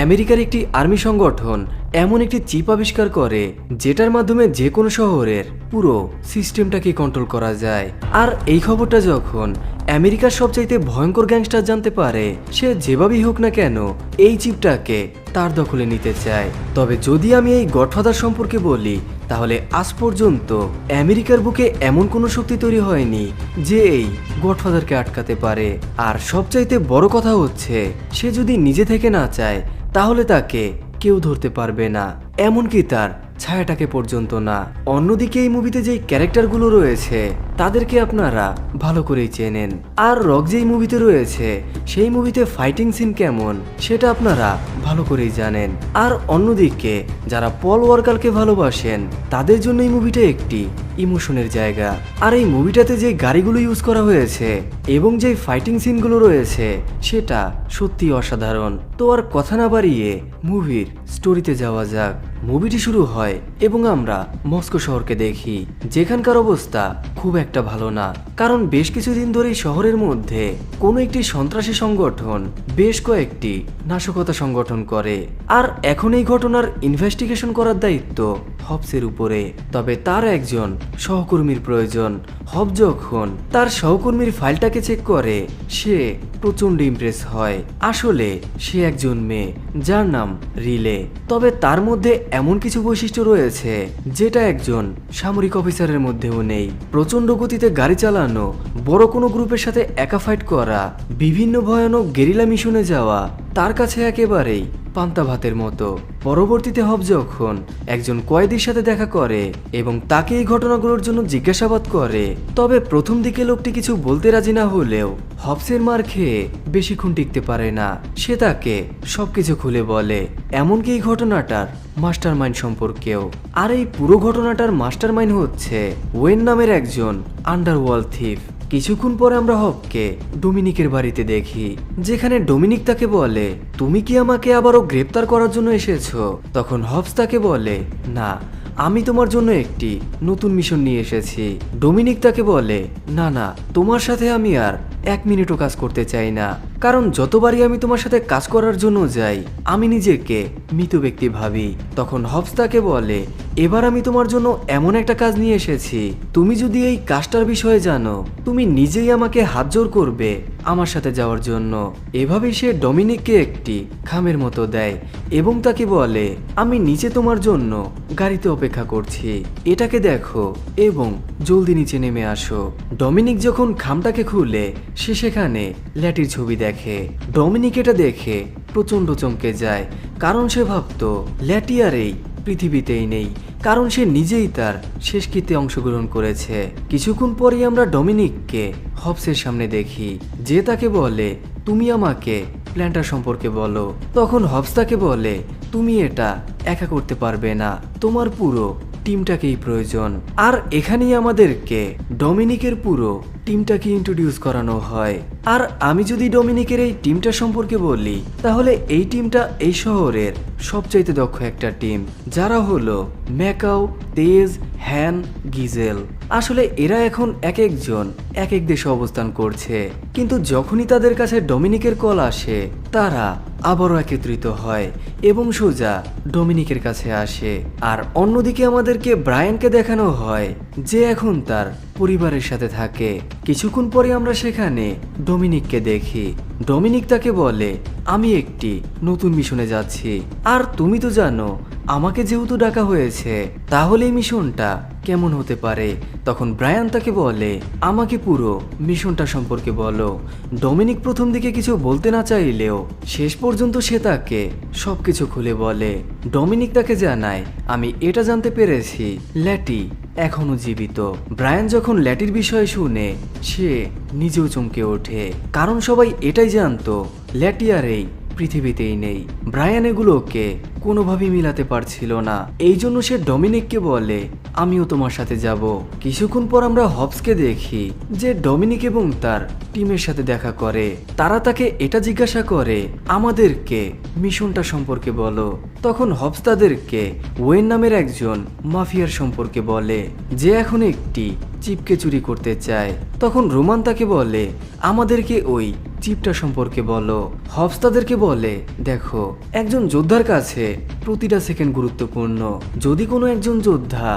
আমেরিকার একটি আর্মি সংগঠন এমন একটি চিপ আবিষ্কার করে, যেটার মাধ্যমে যে কোনো শহরের পুরো সিস্টেমটাকে কন্ট্রোল করা যায়। আর এই খবরটা যখন আমেরিকার সবচাইতে ভয়ঙ্কর গ্যাংস্টার জানতে পারে, সে যেভাবেই হোক না কেন এই চিপটাকে তার দখলে নিতে চায়। তবে যদি আমি এই গডফাদার সম্পর্কে বলি, তাহলে আজ পর্যন্ত আমেরিকার বুকে এমন কোনো শক্তি তৈরি হয়নি যে এই গডফাদারকে আটকাতে পারে। আর সবচাইতে বড় কথা হচ্ছে, সে যদি নিজে থেকে না চায় তাহলে তাকে কেউ ধরতে পারবে না। এমনকি তার ছায়াটাকে পর্যন্ত না। অন্যদিকে এই মুভিতে যেই ক্যারেক্টারগুলো রয়েছে, তাদেরকে আপনারা ভালো করেই চেনেন। আর রক যেই মুভিতে রয়েছে, সেই মুভিতে ফাইটিং সিন কেমন, সেটা আপনারা ভালো করেই জানেন। আর অন্যদিকে, যারা পল ওয়ার্কারকে ভালোবাসেন, তাদের জন্য এই মুভিটা একটি ইমোশনের জায়গা। আর এই মুভিটাতে যে গাড়িগুলো ইউজ করা হয়েছে, এবং যে ফাইটিং সিনগুলো রয়েছে, সেটা সত্যি অসাধারণ। তো আর কথা না বাড়িয়ে মুভির স্টোরিতে যাওয়া যাক। মুভিটি শুরু হয় এবং আমরা মস্কো শহরকে দেখি। যেখানকার অবস্থা খুব একটা ভালো না, কারণ বেশ কিছুদিন ধরেই শহরের মধ্যে কোনো একটি সন্ত্রাসী সংগঠন বেশ কয়েকটি নাশকতা সংগঠন করে। আর এখন এই ঘটনার ইনভেস্টিগেশন করার দায়িত্ব হবসের উপরে। তবে তার একজন সহকর্মীর প্রয়োজন হব যখন তার সহকর্মীর ফাইলটাকে চেক করে। সে প্রচণ্ড ইমপ্রেস হয়। আসলে সে একজন মেয়ে, যার নাম রিলে। তবে তার মধ্যে এমন কিছু বৈশিষ্ট্য রয়েছে, যেটা একজন সামরিক অফিসারের মধ্যেও নেই। প্রচণ্ড গতিতে গাড়ি চালানো, বড় কোনো গ্রুপের সাথে একা ফাইট করা, বিভিন্ন ভয়ানক গেরিলা মিশনে যাওয়া, তার কাছে একেবারেই পান্তা ভাতের মতো। পরবর্তীতে হব যখন একজন কয়েদির সাথে দেখা করে এবং তাকে এই ঘটনাগুলোর জন্য জিজ্ঞাসাবাদ করে। তবে প্রথম দিকে লোকটি কিছু বলতে রাজি না হলেও হবসের মার খেয়ে বেশিক্ষণ টিকতে পারে না। সে তাকে সবকিছু খুলে বলে, এমনকি এই ঘটনাটার মাস্টার মাইন্ড সম্পর্কেও। আর এই পুরো ঘটনাটার মাস্টার মাইন্ড হচ্ছে ওয়েন নামের একজন আন্ডারওয়ার্ল্ড থিফ। কিছুক্ষণ পরে আমরা হবকে ডোমিনিকের বাড়িতে দেখি, যেখানে ডোমিনিক তাকে বলে, তুমি কি আমাকে আবারও গ্রেপ্তার করার জন্য এসেছ? তখন হবস তাকে বলে, না, আমি তোমার জন্য একটি নতুন মিশন নিয়ে এসেছি। ডোমিনিক তাকে বলে, না না, তোমার সাথে আমি আর এক মিনিটও কাজ করতে চাই না। কারণ যতবারই আমি তোমার সাথে কাজ করার জন্য যাই, আমি নিজেকে মৃত ব্যক্তি ভাবি। তখন হবস তাকে বলে, এবার আমি তোমার জন্য এমন একটা কাজ নিয়ে এসেছি। তুমি যদি এই কাজটার বিষয়ে জানো, তুমি নিজেই আমাকে হাত জোর করবে আমার সাথে যাওয়ার জন্য। এভাবেই সে ডমিনিককে একটি খামের মতো দেয় এবং তাকে বলে, আমি নিচে তোমার জন্য গাড়িতে অপেক্ষা করছি। এটাকে দেখো এবং জলদি নিচে নেমে আসো। ডমিনিক যখন খামটাকে খুলে সে সেখানে ল্যাটির ছবি দেখে ডমিনিক এটা দেখে প্রচণ্ড চমকে যায়। কারণ সে ভাবতো, ল্যাটি আর এই পৃথিবীতেই নেই। কারণ সে নিজেই তার শেষকৃত্যে অংশগ্রহণ করেছে। কিছুক্ষণ পরেই আমরা ডমিনিককে হবসের সামনে দেখি, যে তাকে বলে, তুমি আমাকে প্ল্যানটা সম্পর্কে বলো। তখন হবস তাকে বলে, তুমি এটা একা করতে পারবে না। তোমার পুরো টিমটাকেই প্রয়োজন। আর এখানেই আমাদেরকে ডমিনিকের পুরো টিমটাকে ইন্ট্রোডিউস করানো হয়। আর আমি যদি ডমিনিকের এই টিমটা সম্পর্কে বলি, তাহলে এই টিমটা এই শহরের সবচাইতে দক্ষ একটা টিম, যারা হলো ম্যাকাও, তেজ, হ্যান, গিজেল। আসলে এরা এখন এক একজন, এক এক দেশে অবস্থান করছে। কিন্তু যখনই তাদের কাছে ডমিনিকের কল আসে, তারা আবারও একত্রিত হয় এবং সোজা ডোমিনিকের কাছে আসে। আর অন্যদিকে আমাদেরকে ব্রায়ানকে দেখানো হয়, যে এখন তার পরিবারের সাথে থাকে। কিছুক্ষণ পরে আমরা সেখানে ডোমিনিককে দেখি। ডোমিনিক তাকে বলে, আমি একটি নতুন মিশনে যাচ্ছি। আর তুমি তো জানো, আমাকে যেহেতু ডাকা হয়েছে, তাহলে এই মিশনটা কেমন হতে পারে? তখন ব্রায়ান তাকে বলে, আমাকে পুরো, মিশনটা সম্পর্কে বলো। ডমিনিক প্রথম দিকে কিছু বলতে না চাইলেও শেষ পর্যন্ত সে তাকে সবকিছু খুলে বলে। ডমিনিক তাকে জানায়, আমি এটা জানতে পেরেছি, ল্যাটি এখনও জীবিত। ব্রায়ান যখন ল্যাটির বিষয়ে শুনে, সে নিজেও চমকে ওঠে। কারণ সবাই এটাই জানতো, ল্যাটি আর এই পৃথিবীতেই নেই। ব্রায়ান এগুলোকে কোনোভাবেই মিলাতে পারছিল না। এই জন্য সে ডমিনিককে বলে, আমিও তোমার সাথে যাব। কিছুক্ষণ পর আমরা হবসকে দেখি যে ডমিনিক এবং তার টিমের সাথে দেখা করে। তারা তাকে এটা জিজ্ঞাসা করে, আমাদেরকে মিশনটা সম্পর্কে বলো? তখন হবস তাদেরকে ওয়েন নামের একজন মাফিয়ার সম্পর্কে বলে, যে এখন একটি চিপকে চুরি করতে চায়। তখন রোমান তাকে বলে, আমাদেরকে ওই চিপটা সম্পর্কে বলো। হবস তাদেরকে বলে, দেখো, একজন যোদ্ধার কাছে প্রতিটা সেকেন্ড গুরুত্বপূর্ণ। যদি কোনো একজন যোদ্ধা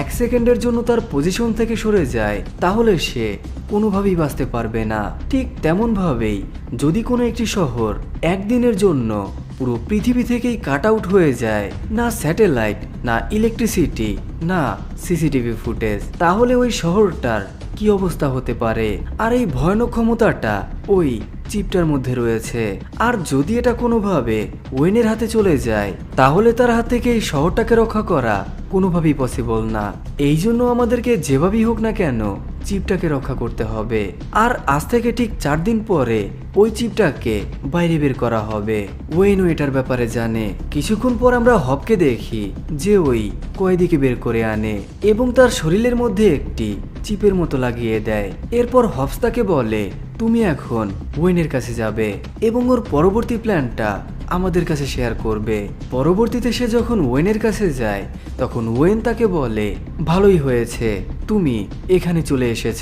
এক সেকেন্ডের জন্য তার পজিশন থেকে সরে যায়, তাহলে সে কোনোভাবেই বাঁচতে পারবে না। ঠিক তেমনভাবেই যদি কোনো একটি শহর একদিনের জন্য পুরো পৃথিবী থেকেই কাট আউট হয়ে যায়, না স্যাটেলাইট, না ইলেকট্রিসিটি না সিসিটিভি ফুটেজ তাহলে ওই শহরটার কি অবস্থা হতে পারে? আর এই ভয়ানক ক্ষমতাটা ওই চিপটার মধ্যে রয়েছে। আর যদি এটা কোনোভাবে ওয়েনের হাতে চলে যায়, তাহলে তার হাত থেকে এই শহরটাকে রক্ষা করা কোনোভাবেই পসিবল না। এই জন্য আমাদেরকে যেভাবেই হোক না কেন চিপটাকে রক্ষা করতে হবে। আর আজ থেকে ঠিক চার দিন পরে ওই চিপটাকে বাইরে বের করা হবে। ওয়েনও এটার ব্যাপারে জানে। কিছুক্ষণ পর আমরা হবকে দেখি যে ওই কয়েদিকে বের করে আনে এবং তার শরীরের মধ্যে একটি চিপের মতো লাগিয়ে দেয়। এরপর হবস তাকে বলে, তুমি এখন ওয়েনের কাছে যাবে এবং ওর পরবর্তী প্ল্যানটা আমাদের কাছে শেয়ার করবে। পরবর্তীতে সে যখন ওয়েনের কাছে যায়, তখন ওয়েন তাকে বলে, ভালোই হয়েছে, তুমি এখানে চলে এসেছ।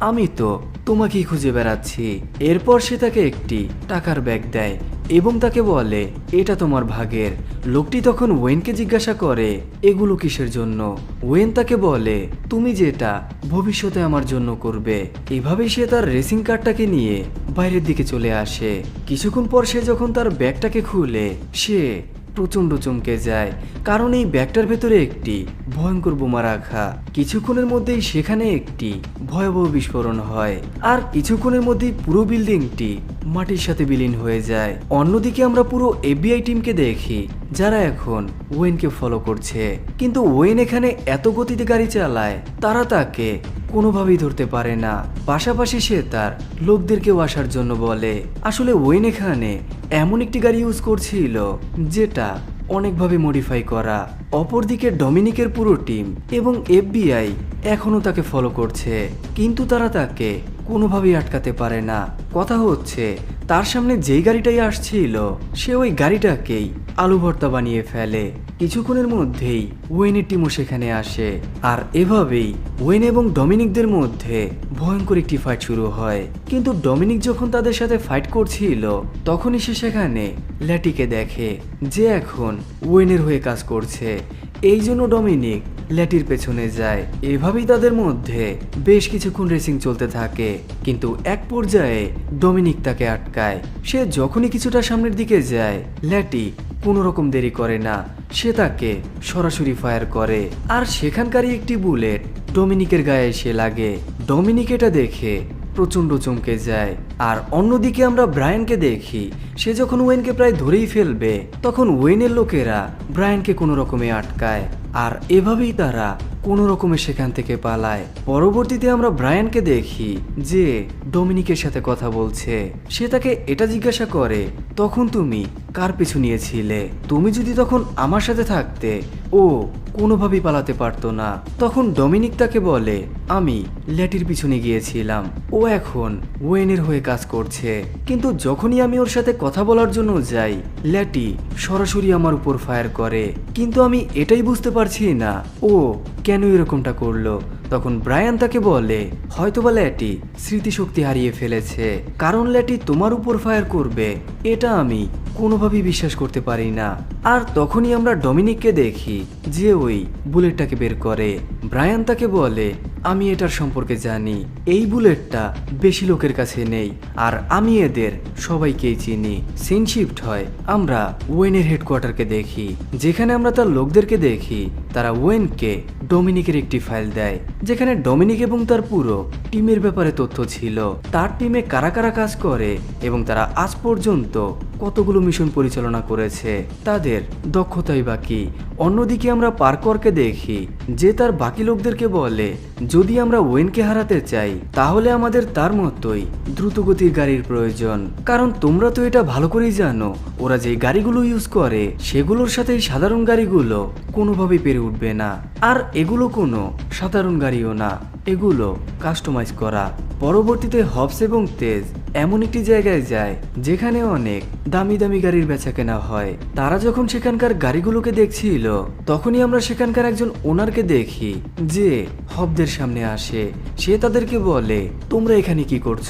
আমি তো তোমাকেই খুঁজে বেড়াচ্ছি। এরপর সে তাকে একটি টাকার ব্যাগ দেয় এবং তাকে বলে, এটা তোমার ভাগের। লোকটি তখন ওয়েনকে জিজ্ঞাসা করে, এগুলো কিসের জন্য? ওয়েন তাকে বলে, তুমি যেটা ভবিষ্যতে আমার জন্য করবে। এভাবেই সে তার রেসিং কারটাকে নিয়ে বাইরের দিকে চলে আসে। কিছুক্ষণ পর সে যখন তার ব্যাগটাকে খুলে, সে প্রচণ্ড চমকে যায়, কারণ এই ব্যাগটার ভেতরে একটি ভয়ঙ্কর বোমা রাখা কিছুক্ষণের মধ্যেই সেখানে একটি ভয়াবহ বিস্ফোরণ হয়। আর কিছুক্ষণের মধ্যেই পুরো বিল্ডিংটি মাটির সাথে বিলীন হয়ে যায়। অন্যদিকে আমরা পুরো এফবিআই টিমকে দেখি, যারা এখন ওয়েনকে ফলো করছে। কিন্তু ওয়েন এখানে এত গতিতে গাড়ি চালায়, তারা তাকে কোনোভাবেই ধরতে পারে না। পাশাপাশি সে তার লোকদেরকেও আসার জন্য বলে। আসলে ওয়েন এখানে এমন একটি গাড়ি ইউজ করছিল, যেটা অনেকভাবে মডিফাই করা। অপরদিকে ডমিনিকের পুরো টিম এবং এফবিআই এখনও তাকে ফলো করছে। কিন্তু তারা তাকে কোনোভাবেই আটকাতে পারে না। কথা হচ্ছে, তার সামনে যেই গাড়িটাই আসছিল, সে ওই গাড়িটাকেই আলু ভর্তা বানিয়ে ফেলে। কিছুক্ষণের মধ্যেই ওয়েনের টিমও সেখানে আসে। আর এভাবেই ওয়েন এবং ডমিনিকদের মধ্যে ভয়ঙ্কর একটি ফাইট শুরু হয়। কিন্তু ডমিনিক যখন তাদের সাথে ফাইট করছিল, তখনই সে সেখানে ল্যাটিকে দেখে যে এখন ওয়েনের হয়ে কাজ করছে। এই জন্য ডমিনিক ল্যাটির পেছনে যায়। এভাবেই তাদের মধ্যে বেশ কিছুক্ষণ রেসিং চলতে থাকে। কিন্তু এক পর্যায়ে ডমিনিক তাকে আটকায়। সে যখনই কিছুটা সামনের দিকে যায়, ল্যাটি কোনো রকম দেরি করে না। সে তাকে সরাসরি ফায়ার করে। আর সেখানকারই একটি বুলেট ডমিনিকের গায়ে এসে লাগে। ডমিনিক এটা দেখে প্রচণ্ড চমকে যায়। আর অন্যদিকে আমরা ব্রায়ানকে দেখি, সে যখন ওয়েনকে প্রায় ধরেই ফেলবে, তখন ওয়েনের লোকেরা ব্রায়ানকে কোনো রকমে আটকায়। আর এভাবেই তারা কোনো রকমে সেখান থেকে পালায়। পরবর্তীতে আমরা ব্রায়ানকে দেখি যে ডমিনিকের সাথে কথা বলছে। সে তাকে এটা জিজ্ঞাসা করে, তখন তুমি কার পিছু নিয়েছিলে? তুমি যদি তখন আমার সাথে থাকতে, ও কোনোভাবেই পালাতে পারতো না। তখন ডমিনিক তাকে বলে, আমি ল্যাটির পিছনে গিয়েছিলাম। ও এখন ওয়েনের হয়ে কাজ করছে। কিন্তু যখনই আমি ওর সাথে কথা বলার জন্য যাই, ল্যাটি সরাসরি আমার উপর ফায়ার করে। কিন্তু আমি এটাই বুঝতে পারছি না। ও কেন এরকমটা করল? তখন ব্রায়ান তাকে বলে, হয়তোবা ল্যাটি স্মৃতিশক্তি হারিয়ে ফেলেছে। কারণ ল্যাটি তোমার উপর ফায়ার করবে। এটা আমি কোনোভাবেই বিশ্বাস করতে পারি না। আর তখনই আমরা ডমিনিককে দেখি, যে ওই বুলেটটাকে বের করে। ব্রায়ান তাকে বলে, আমি এটার সম্পর্কে জানি, এই বুলেটটা বেশি লোকের কাছে নেই, আর আমি এদের সবাইকেই চিনি। সিন শিফট হয়, আমরা ওয়েনের হেডকোয়ার্টারকে দেখি। যেখানে আমরা তার লোকদেরকে দেখি, তারা ওয়েনকে ডমিনিকের একটি ফাইল দেয়, যেখানে ডমিনিক এবং তার পুরো টিমের ব্যাপারে তথ্য ছিল। তার টিমে কারা কারা কাজ করে, এবং তারা আজ পর্যন্ত কতগুলো মিশন পরিচালনা করেছে। তাদের দক্ষতাই বাকি অন্যদিকে আমরা পার্করকে দেখি, যে তার বাকি লোকদেরকে বলে, যদি আমরা ওয়েনকে হারাতে চাই, তাহলে আমাদের তার মতোই দ্রুতগতির গাড়ির প্রয়োজন। কারণ তোমরা তো এটা ভালো করেই জানো, ওরা যে গাড়িগুলো ইউজ করে, সেগুলোর সাথে সাধারণ গাড়িগুলো কোনোভাবেই পেরে উঠবে না। আর এগুলো কোনো সাধারণ গাড়িও না, এগুলো কাস্টমাইজ করা। পরবর্তীতে হবস এবং তেজ এমন একটি জায়গায় যায়, যেখানে অনেক দামি দামি গাড়ির বেচা কেনা হয়। তারা যখন সেখানকার গাড়িগুলোকে দেখছিল তখনই আমরা সেখানকার একজন ওনারকে দেখি, যে হবদের সামনে আসে। সে তাদেরকে বলে, তোমরা এখানে কি করছ?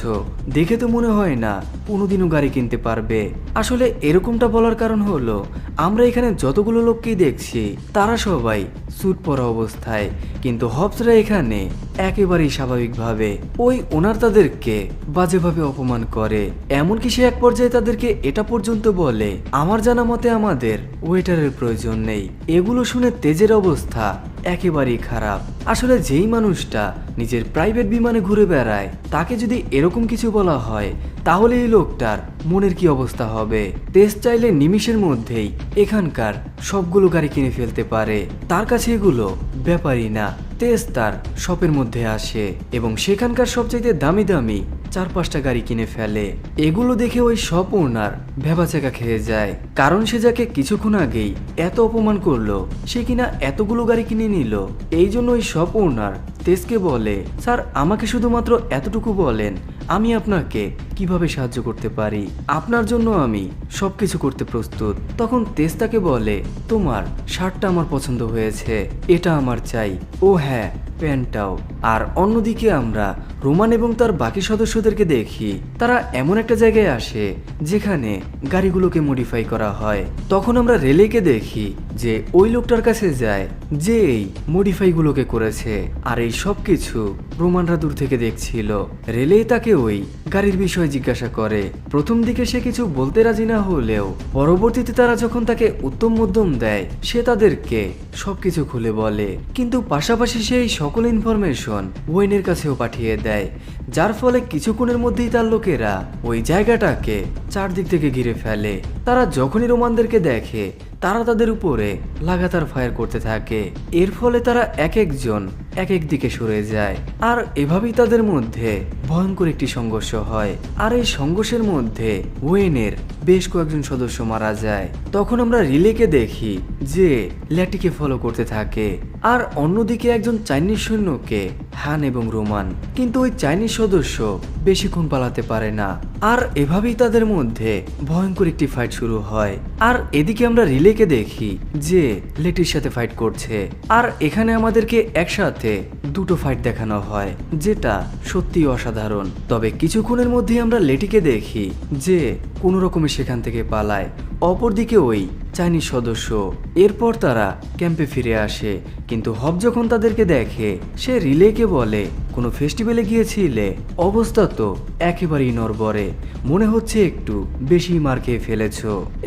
দেখে তো মনে হয় না, কোনোদিনও গাড়ি কিনতে পারবে। আসলে এরকমটা বলার কারণ হলো, আমরা এখানে যতগুলো লোককেই দেখছি, তারা সবাই স্যুট পরা অবস্থায়। কিন্তু হবসরা এখানে একেবারেই স্বাভাবিকভাবে ওই ওনার তাদেরকে বাজেভাবে অপমান করে। এমনকি সে এক পর্যায়ে তাদেরকে এটা পর্যন্ত বলে, আমার জানা মতে আমাদের ওয়েটারের প্রয়োজন নেই। এগুলো শুনে তেজের অবস্থা একেবারেই খারাপ। আসলে যেই মানুষটা নিজের প্রাইভেট বিমানে ঘুরে বেড়ায়, তাকে যদি এরকম কিছু বলা হয়, তাহলে এই লোকটার মনের কি অবস্থা হবে? তেজ চাইলে নিমিষের মধ্যেই এখানকার সবগুলো গাড়ি কিনে ফেলতে পারে। তার কাছে এগুলো ব্যাপারই না। তেজ তার শপের মধ্যে আসে এবং সেখানকার সবচাইতে দামি দামি চার পাঁচটা গাড়ি কিনে ফেলে। এগুলো দেখে ওই ওনার ভেবাচাকা খেয়ে যায়। কারণ সে যাকে কিছুক্ষণ আগেই এত অপমান করল, সে কিনা এতগুলো গাড়ি কিনে নিল। এই জন্য ওই ওনার তেজকে বলে, স্যার, আমাকে শুধুমাত্র এতটুকু বলেন, আমি আপনাকে কীভাবে সাহায্য করতে পারি? আপনার জন্য আমি সবকিছু করতে প্রস্তুত। তখন তেজ তাকে বলে, তোমার শার্টটা আমার পছন্দ হয়েছে। এটা আমার চাই। ও হ্যাঁ প্যান্টটাও। আর অন্যদিকে আমরা রোমান এবং তার বাকি সদস্যদেরকে দেখি। তারা এমন একটা জায়গায় আসে যেখানে গাড়িগুলোকে মডিফাই করা হয়। তখন আমরা রেলেকে দেখি যে ওই লোকটার কাছে যায় যে এই মডিফাইগুলোকে করেছে। আর এই সব কিছু রোমানরা দূর থেকে দেখছিল। রেলে তাকে ওই গাড়ির বিষয়ে জিজ্ঞাসা করে, প্রথম দিকে সে কিছু বলতে রাজি না হলেও, পরবর্তীতে তারা যখন তাকে উত্তম মধ্যম দেয়, সে তাদেরকে সবকিছু খুলে বলে। কিন্তু পাশাপাশি সেই সকল ইনফরমেশন ওয়েনের কাছেও পাঠিয়ে দেয়, যার ফলে কিছুক্ষণের মধ্যেই তার লোকেরা ওই জায়গাটাকে চারদিক থেকে ঘিরে ফেলে। তারা যখনই রোমানদেরকে দেখে তারা তাদের উপরে লাগাতার ফায়ার করতে থাকে। এর ফলে তারা এক একজন এক এক দিকে সরে যায়। আর এভাবেই তাদের মধ্যে ভয়ঙ্কর একটি সংঘর্ষ হয়। আর এই সংঘর্ষের মধ্যে ওয়েনের বেশ কয়েকজন সদস্য মারা যায়। তখন আমরা রিলেকে দেখি যে ল্যাটিকে ফলো করতে থাকে। আর অন্যদিকে একজন চাইনিজ সৈন্যকে হান এবং রোমান কিন্তু ওই চাইনিজ সদস্য বেশিক্ষণ পালাতে পারে না। আর এভাবেই তাদের মধ্যে ভয়ঙ্কর একটি ফাইট শুরু হয়। আর এদিকে আমরা রিলেকে দেখি যে লেটির সাথে ফাইট করছে। আর এখানে আমাদেরকে একসাথে দুটো ফাইট দেখানো হয়, যেটা সত্যি অসাধারণ। তবে কিছুক্ষণের মধ্যেই আমরা লেটিকে দেখি যে কোনো রকমে সেখান থেকে পালায়। অপরদিকে ওই চাইনিজ সদস্য। এরপর তারা ক্যাম্পে ফিরে আসে, কিন্তু হব যখন তাদেরকে দেখে, সে রিলেকে বলে, কোনো ফেস্টিভ্যালে গিয়েছিলে? অবস্থা তো একেবারেই নরবরে মনে হচ্ছে একটু বেশি মার খেয়ে ফেলেছ।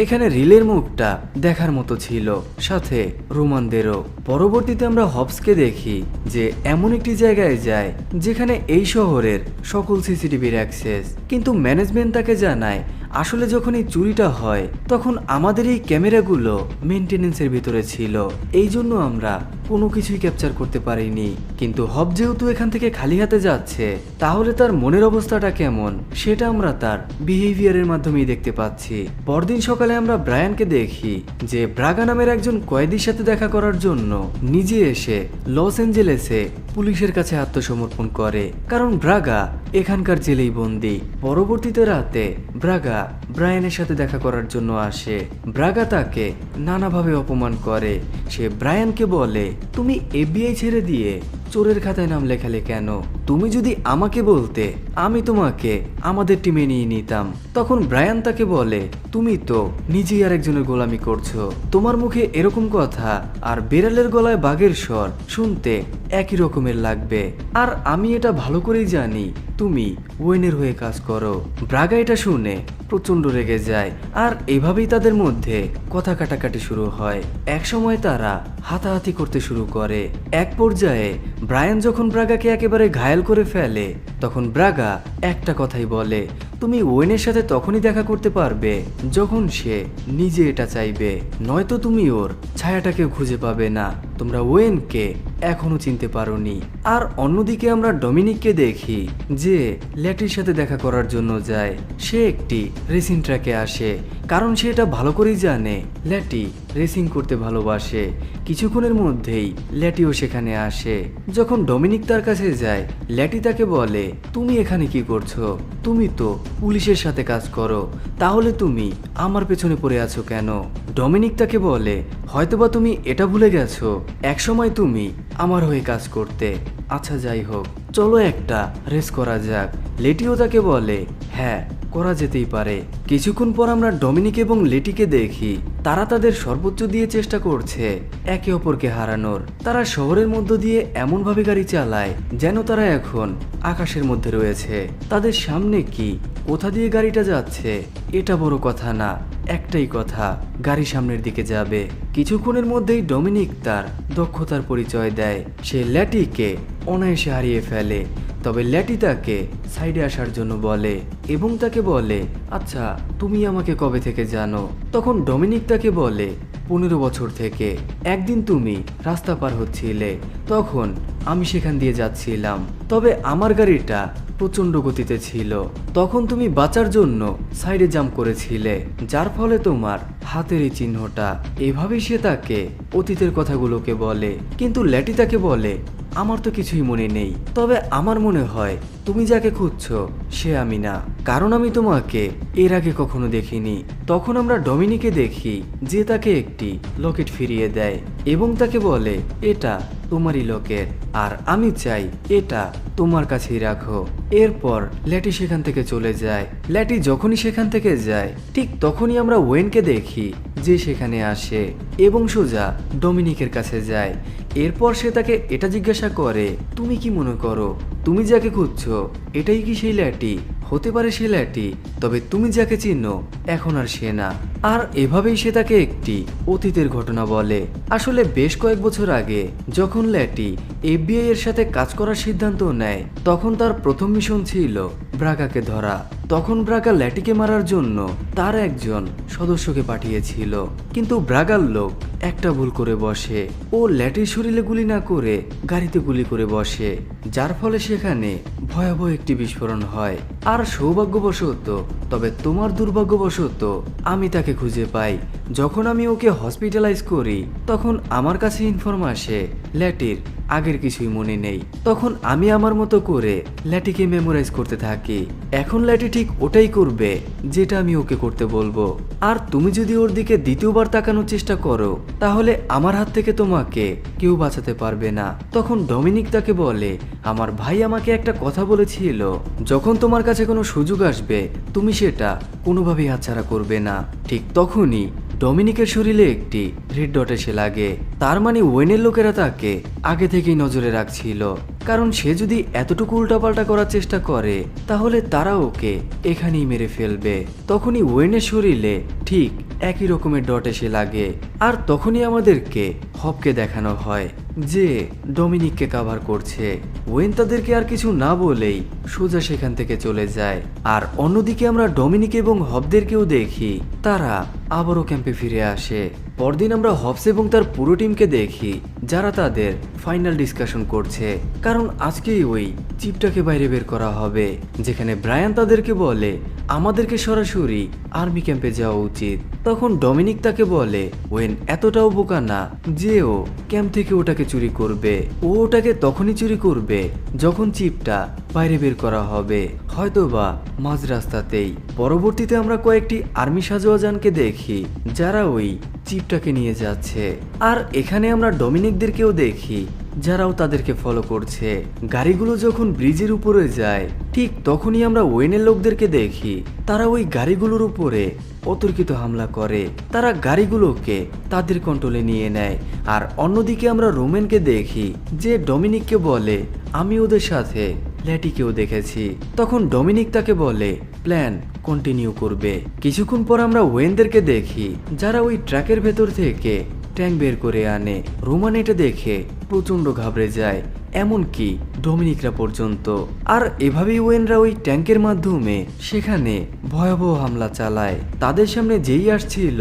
এখানে রিলের মুখটা দেখার মতো ছিল, সাথে রোমানদেরও। পরবর্তীতে আমরা হবসকে দেখি যে এমন একটি জায়গায় যায়, যেখানে এই শহরের সকল সিসিটিভির অ্যাক্সেস, কিন্তু ম্যানেজমেন্ট তাকে জানায় আসলে যখন এই চুরিটা হয়, তখন আমাদের এই ক্যামেরাগুলো মেনটেনেন্সের ভিতরে ছিল। এই জন্য আমরা কোনো কিছুই ক্যাপচার করতে পারিনি। কিন্তু হব যেহেতু এখান থেকে খালি হাতে যাচ্ছে, তাহলে তার মনের অবস্থাটা কেমন, সেটা আমরা তার বিহেভিয়ারের মাধ্যমেই দেখতে পাচ্ছি। পরদিন সকালে আমরা ব্রায়ানকে দেখি যে ব্রাগা নামের একজন কয়েদির সাথে দেখা করার জন্য নিজে এসে লস অ্যাঞ্জেলেসে পুলিশের কাছে আত্মসমর্পণ করে। কারণ ব্রাগা এখানকার জেলেই বন্দি। পরবর্তীতে রাতে ব্রাগা ব্রায়ানের সাথে দেখা করার জন্য আসে। ব্রাগা তাকে নানাভাবে অপমান করে। সে ব্রায়ানকে বলে, তুমি এফবিআই ছেড়ে দিয়ে চোরের খাতায় নাম লেখালে কেন? তুমি যদি আমাকে বলতে, আমি তোমাকে আমাদের টিমে নিয়ে নিতাম, তখন ব্রায়ান তাকে বলে, তুমি তো নিজেই আর একজনের গোলামি করছ। তোমার মুখে এরকম কথা আর বেড়ালের গলায় বাঘের স্বর শুনতে একই রকমের লাগবে। আর আমি এটা ভালো করেই জানি, তুমি ওয়েনের হয়ে কাজ করো। ব্রাগা এটা শুনে প্রচণ্ড রেগে যায়, আর এভাবেই তাদের মধ্যে কথা কাটাকাটি শুরু হয়। একসময় তারা হাতাহাতি করতে শুরু করে। এক পর্যায়ে ব্রায়ান যখন ব্রাগাকে একেবারে ঘায়াল করে ফেলে, তখন ব্রাগা একটা কথাই বলে, তুমি ওয়েনের সাথে তখনই দেখা করতে পারবে যখন সে নিজে এটা চাইবে। নয়তো তুমি ওর ছায়াটাকে খুঁজে পাবে না। তোমরা ওয়েনকে এখনও চিনতে পারোনি। আর অন্যদিকে আমরা ডমিনিককে দেখি, যে ল্যাটির সাথে দেখা করার জন্য যায়। সে একটি রেসিং ট্র্যাকে আসে, কারণ সে এটা ভালো করেই জানে। ল্যাটি রেসিং করতে ভালোবাসে। কিছুক্ষণের মধ্যেই ল্যাটিও সেখানে আসে। যখন ডমিনিক তার কাছে যায়, ল্যাটি তাকে বলে, তুমি এখানে কি করছ? তুমি তো পুলিশের সাথে কাজ করো। তাহলে তুমি আমার পেছনে পড়ে আছো কেন? ডমিনিক তাকে বলে, হয়তোবা তুমি এটা ভুলে গেছো। একসময় তুমি আমার হয়ে কাজ করতে। আচ্ছা যাই হোক, চলো একটা রেস করা যাক। লেটিও তাকে বলে হ্যাঁ করা যেতেই পারে। কিছুক্ষণ পর আমরা ডমিনিক এবং লেটিকে দেখি। তারা তাদের সর্বোচ্চ দিয়ে চেষ্টা করছে একে অপরকে হারানোর। তারা শহরের মধ্য দিয়ে এমনভাবে গাড়ি চালায় যেন তারা এখন আকাশের মধ্যে রয়েছে। তাদের সামনে কি, কোথা দিয়ে গাড়িটা যাচ্ছে, এটা বড় কথা না। একটাই কথা, গাড়ি সামনের দিকে যাবে। কিছুক্ষণের মধ্যেই ডমিনিক তার দক্ষতার পরিচয় দেয়। সে ল্যাটিকে অনায়াসে হারিয়ে ফেলে, তবে ল্যাটি তাকে সাইডে আসার জন্য বলে এবং তাকে বলে আচ্ছা তুমি আমাকে কবে থেকে জানো? তখন ডমিনিক তাকে বলে, পনেরো বছর থেকে। একদিন তুমি রাস্তা পার হচ্ছিলে, তখন আমি সেখান দিয়ে যাচ্ছিলাম। তবে আমার গাড়িটা প্রচণ্ড গতিতে ছিল। তখন তুমি বাঁচার জন্য সাইডে জাম্প করেছিলে, যার ফলে তোমার হাতের এই চিহ্নটা। এভাবেই সে তাকে অতীতের কথাগুলোকে বলে, কিন্তু ল্যাটি তাকে বলে, আমার তো কিছুই মনে নেই। তবে আমার মনে হয় তুমি যাকে খুঁজছো, সে আমি না। কারণ আমি তোমাকে এর আগে কখনো দেখিনি। তখন আমরা ডমিনিকে দেখি, যে তাকে একটি লকেট ফিরিয়ে দেয় এবং তাকে বলে, এটা তোমারই লকেট, আর আমি চাই এটা তোমার কাছেই রাখো। এরপর ল্যাটি সেখান থেকে চলে যায়। ল্যাটি যখনই সেখান থেকে যায়, ঠিক তখনই আমরা ওয়েনকে দেখি, যে সেখানে আসে এবং সোজা ডমিনিকের কাছে যায়। এরপর সে তাকে এটা জিজ্ঞাসা করে, তুমি কি মনে করো তুমি যাকে খুঁজছ, এটাই কি সেই ল্যাটি? হতে পারে সে ল্যাটি, তবে তুমি যাকে চিনো, এখন আর সে না। আর এভাবেই সে তাকে একটি অতীতের ঘটনা বলে। আসলে বেশ কয়েক বছর আগে, যখন ল্যাটি এফবিআই এর সাথে কাজ করার সিদ্ধান্ত নেয়, তখন তার প্রথম মিশন ছিল ব্রাগাকে ধরা। তখন ব্রাগা ল্যাটিকে মারার জন্য তার একজন সদস্যকে পাঠিয়েছিল। কিন্তু ব্রাগার লোক একটা ভুল করে বসে। ও ল্যাটির শরীরে গুলি না করে গাড়িতে গুলি করে বসে, যার ফলে সেখানে ভয়াবহ একটি বিস্ফোরণ হয়। আর সৌভাগ্যবশত, তবে তোমার দুর্ভাগ্যবশত আমি তাকে খুঁজে পাই। যখন আমি ওকে হসপিটালাইজ করি, তখন আমার কাছে ইনফর্ম আসে ল্যাটির আগের কিছুই মনে নেই। তখন আমি আমার মতো করে ল্যাটিকে মেমোরাইজ করতে থাকি। এখন ল্যাটি ঠিক ওটাই করবে, যেটা আমি ওকে করতে বলব। আর তুমি যদি ওর দিকে দ্বিতীয়বার তাকানোর চেষ্টা করো, তাহলে আমার হাত থেকে তোমাকে কেউ বাঁচাতে পারবে না। তখন ডমিনিক তাকে বলে, আমার ভাই আমাকে একটা কথা বলেছিল, যখন তোমার কাছে কোনো সুযোগ আসবে, তুমি সেটা কোনোভাবেই হাতছাড়া করবে না। ঠিক তখনই ডমিনিকের শরীরে একটি রেড ডট এসে লাগে। তার মানে ওয়েনের লোকেরা তাকে আগে থেকেই নজরে রাখছিল। কারণ সে যদি এতটুকু উল্টাপাল্টা করার চেষ্টা করে, তাহলে তারা ওকে এখানেই মেরে ফেলবে। তখনই ওয়েনের শরীরে ঠিক একই রকমের ডট এসে লাগে। আর তখনই আমাদেরকে হবকে দেখানো হয়, যে ডমিনিককে কাভার করছে। ওয়েন তাদেরকে আর কিছু না বলেই সোজা সেখান থেকে চলে যায়। আর অন্যদিকে আমরা ডমিনিক এবং হবদেরকেও দেখি, তারা আবারও ক্যাম্পে ফিরে আসে। পরদিন আমরা হবস এবং তার পুরো টিমকে দেখি, যারা তাদের ফাইনাল ডিসকাশন করছে। কারণ আজকেই ওই চিপটাকে বাইরে বের করা হবে, যেখানে ব্রায়ান তাদেরকে বলে আমাদেরকে সরাসরি আর্মি ক্যাম্পে যাওয়া উচিত। তখন ডমিনিক তাকে বলে, ওয়েন, এতটাও বোকা না, যে ও ক্যাম্প থেকে ওটাকে চুরি করবে। ও ওটাকে তখনই চুরি করবে যখন চিপটা বাইরে বের করা হবে। হয়তোবা মাঝ রাস্তাতেই পরবর্তীতে আমরা কয়েকটি আর্মি সাজোয়াজানকে দেখি, যারা ওই চিপটাকে নিয়ে যাচ্ছে। আর এখানে আমরা ডমিনিকদেরকেও দেখি। যারাও তাদেরকে ফলো করছে, গাড়িগুলো যখন ব্রিজের উপরে যায়, ঠিক তখনই আমরা ওয়েনের লোকদেরকে দেখি। তারা ওই গাড়িগুলোর উপরে অতর্কিত হামলা করে। তারা গাড়িগুলোকে তাদের কন্ট্রোলে নিয়ে নেয়। আর অন্যদিকে আমরা রোমেনকে দেখি, যে ডমিনিককে বলে, আমি ওদের সাথে ল্যাটিকেও দেখেছি। তখন ডমিনিক তাকে বলে, প্ল্যান কন্টিনিউ করবে। কিছুক্ষণ পর আমরা ওয়েনদেরকে দেখি, যারা ওই ট্র্যাকের ভেতর থেকে ট্যাঙ্ক বের করে আনে। রোমান এটা দেখে প্রচণ্ড ঘাবড়ে যায়, এমনকি ডোমিনিকরা পর্যন্ত। আর এভাবেই ওয়েনরা ওই ট্যাঙ্কের মাধ্যমে সেখানে ভয়াবহ হামলা চালায়। তাদের সামনে যেই আসছিল,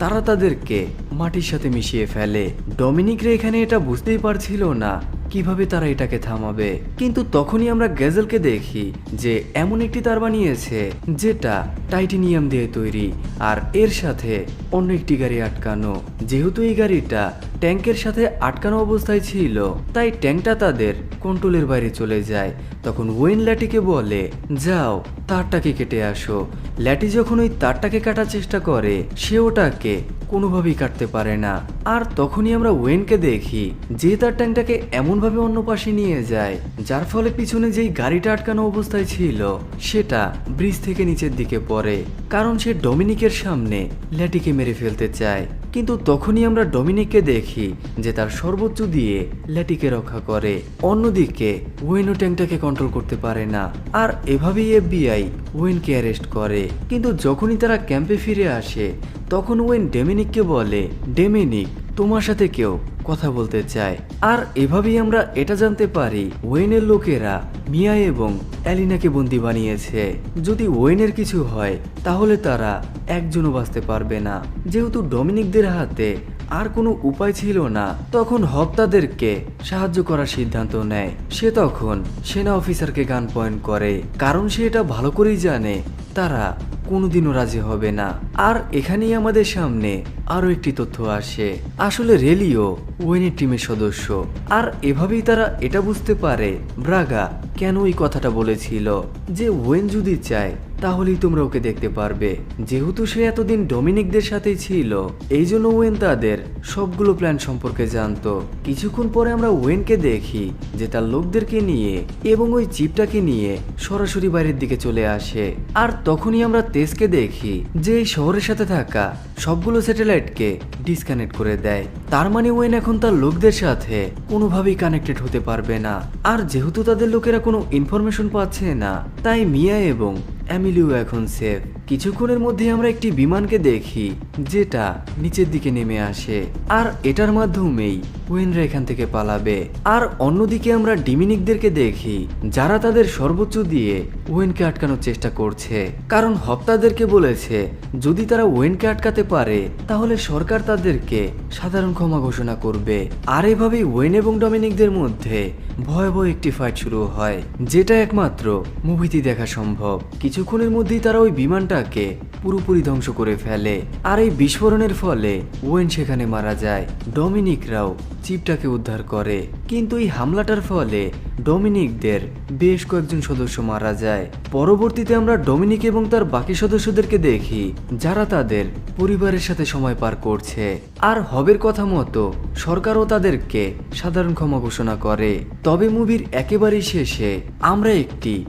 তারা তাদেরকে মাটির সাথে মিশিয়ে ফেলে। ডমিনিকরা এখানে এটা বুঝতেই পারছিল না কীভাবে তারা এটাকে থামাবে? কিন্তু তখনই আমরা গ্যাজেলকে দেখি যে এমন একটি তার বানিয়েছে যেটা টাইটেনিয়াম দিয়ে তৈরি আর এর সাথে অন্য একটি গাড়ি আটকানো। যেহেতু এই গাড়িটা ট্যাঙ্কের সাথে আটকানো অবস্থায় ছিল, তাই ট্যাঙ্কটা তাদের কন্ট্রোলের বাইরে চলে যায়। তখন ওয়েন ল্যাটিকে বলে, যাও, তারটাকে কেটে আসো। ল্যাটি যখন ওই তারটাকে কাটার চেষ্টা করে, সে ওটাকে কোনোভাবেই কাটতে পারে না। আর তখনই আমরা ওয়েনকে দেখি, যে তার ট্যাংটাকে এমনভাবে অন্য পাশে নিয়ে যায়, যার ফলে পিছনে যেই গাড়িটা আটকানো অবস্থায় ছিল, সেটা ব্রিজ থেকে নিচের দিকে পড়ে। কারণ সে ডমিনিকের সামনে ল্যাটিকে মেরে ফেলতে চায়। কিন্তু তখনই আমরা ডমিনিককে দেখি, যে তার সর্বোচ্চ দিয়ে ল্যাটিকে রক্ষা করে। অন্যদিকে ওয়েনও ট্যাঙ্কটাকে কন্ট্রোল করতে পারে না। আর এভাবেই এফবিআই ওয়েনকে অ্যারেস্ট করে। কিন্তু যখনই তারা ক্যাম্পে ফিরে আসে, তখন ওয়েন ডেমিনিককে বলে, ডেমিনিক তোমার সাথে কেউ কথা বলতে চায়। আর এভাবেই আমরা এটা জানতে পারি, ওয়েনের লোকেরা মিয়া এবং অ্যালিনাকে বন্দি বানিয়েছে। যদি ওয়েনের কিছু হয়, তাহলে তারা একজনও বাঁচতে পারবে না। যেহেতু ডমিনিকদের হাতে আর কোনো উপায় ছিল না, তখন হব তাদেরকে সাহায্য করার সিদ্ধান্ত নেয়। সে তখন সেনা অফিসারকে গান পয়েন্ট করে। কারণ সে এটা ভালো করেই জানে, তারা কোনোদিনও রাজি হবে না। আর এখানেই আমাদের সামনে আরও একটি তথ্য আসে। আসলে রেলিও ওয়েনের টিমের সদস্য। আর এভাবেই তারা এটা বুঝতে পারে, ব্রাগা কেন এই কথাটা বলেছিল যে ওয়েন যদি চায় তাহলেই তোমরা ওকে দেখতে পারবে। যেহেতু সে এতদিন ডমিনিকদের সাথেই ছিল, এই জন্য ওয়েন তাদের সবগুলো প্ল্যান সম্পর্কে জানতো। কিছুক্ষণ পরে আমরা ওয়েনকে দেখি, যে তার লোকদেরকে নিয়ে এবং ওই জিপটাকে নিয়ে সরাসরি বাইরের দিকে চলে আসে। আর তখনই আমরা তেজকে দেখি, যে এই শহরের সাথে থাকা সবগুলো স্যাটেলাইটকে ডিসকানেক্ট করে দেয়। তার মানে ওয়েন এখন তার লোকদের সাথে কোনোভাবেই কানেক্টেড হতে পারবে না। আর যেহেতু তাদের লোকেরা কোনো ইনফরমেশন পাচ্ছে না, তাই মিয়া এবং অ্যামিলিও এখন সেফ কিছুক্ষণের মধ্যে আমরা একটি বিমানকে দেখি, যেটা নিচের দিকে নেমে আসে। আর এটার মাধ্যমেই ওয়েনরা এখান থেকে পালাবে। আর অন্যদিকে আমরা ডিমিনিকদেরকে দেখি, যারা তাদের সর্বোচ্চ দিয়ে ওয়েনকে আটকানোর চেষ্টা করছে। কারণ হপ্তাদেরকে বলেছে, যদি তারা ওয়েনকে আটকাতে পারে, তাহলে সরকার তাদেরকে সাধারণ ক্ষমা ঘোষণা করবে। আর এভাবেই ওয়েন এবং ডমিনিকদের মধ্যে ভয়াবহ একটি ফাইট শুরু হয়, যেটা একমাত্র মুভিতে দেখা সম্ভব। কিছুক্ষণের মধ্যেই তারা ওই বিমানটাকে পুরোপুরি ধ্বংস করে ফেলে। আর এই বিস্ফোরণের ফলে ওয়েন সেখানে মারা যায়। ডমিনিকরাও চিপটাকে উদ্ধার করে। কিন্তু এই হামলাটার ফলে ডমিনিকদের বেশ কয়েকজন সদস্য মারা যায়। পরবর্তীতে আমরা ডমিনিক এবং তার বাকি সদস্যদেরকে দেখি, যারা তাদের পরিবারের সাথে সময় পার করছে। আর হবের কথা মতো সরকারও তাদেরকে সাধারণ ক্ষমা ঘোষণা করে। তবে মুভির একেবারেই শেষে আমরা একটি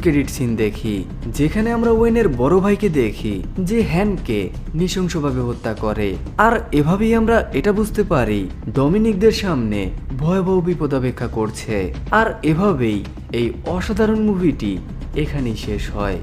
ক্রেডিট সিন দেখি, যেখানে আমরা ওয়েনের বড় ভাইকে দেখি, যে হ্যানকে নৃশংসভাবে হত্যা করে। আর এভাবেই আমরা এটা বুঝতে পারি, ডমিনিকদের সামনে ভয়াবহ বিপদ অপেক্ষা করছে। আর এভাবেই এই অসাধারণ মুভিটি এখানেই শেষ হয়।